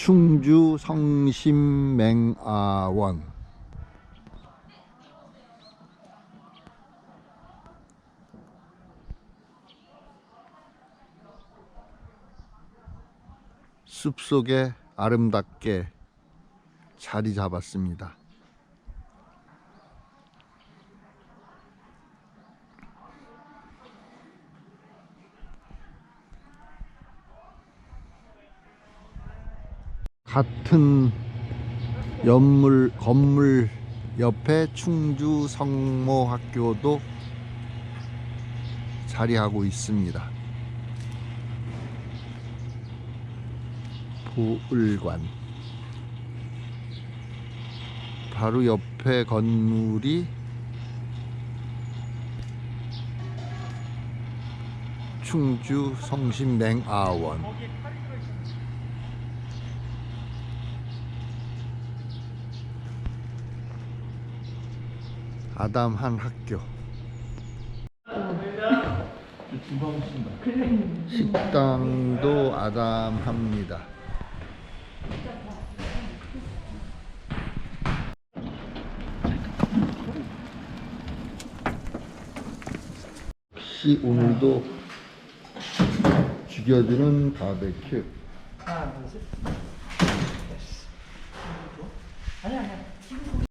충주 성심맹아원 숲속에 아름답게 자리 잡았습니다. 같은 연물 건물 옆에 충주 성모학교도 자리하고 있습니다. 보을관 바로 옆에 건물이 충주 성심맹아원 아담 한 학교 식당도 아담합니다. 혹시 오늘도 죽여주는 바베큐 하나, 둘, 셋. 됐어. 아니, 아니.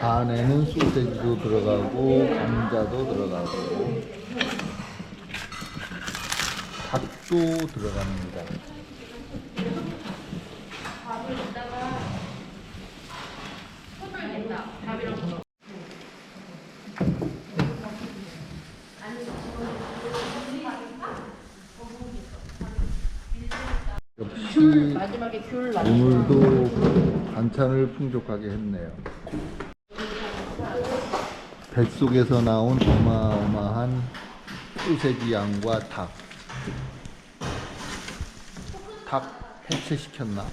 안에는 소세지도 들어가고 감자도 들어가고 닭도 들어갑니다. 역시 마지막에 귤 나. 오늘도 반찬을 풍족하게 했네요. 뱃속에서 나온 어마어마한 소세지 양과 닭. 닭 해체시켰나?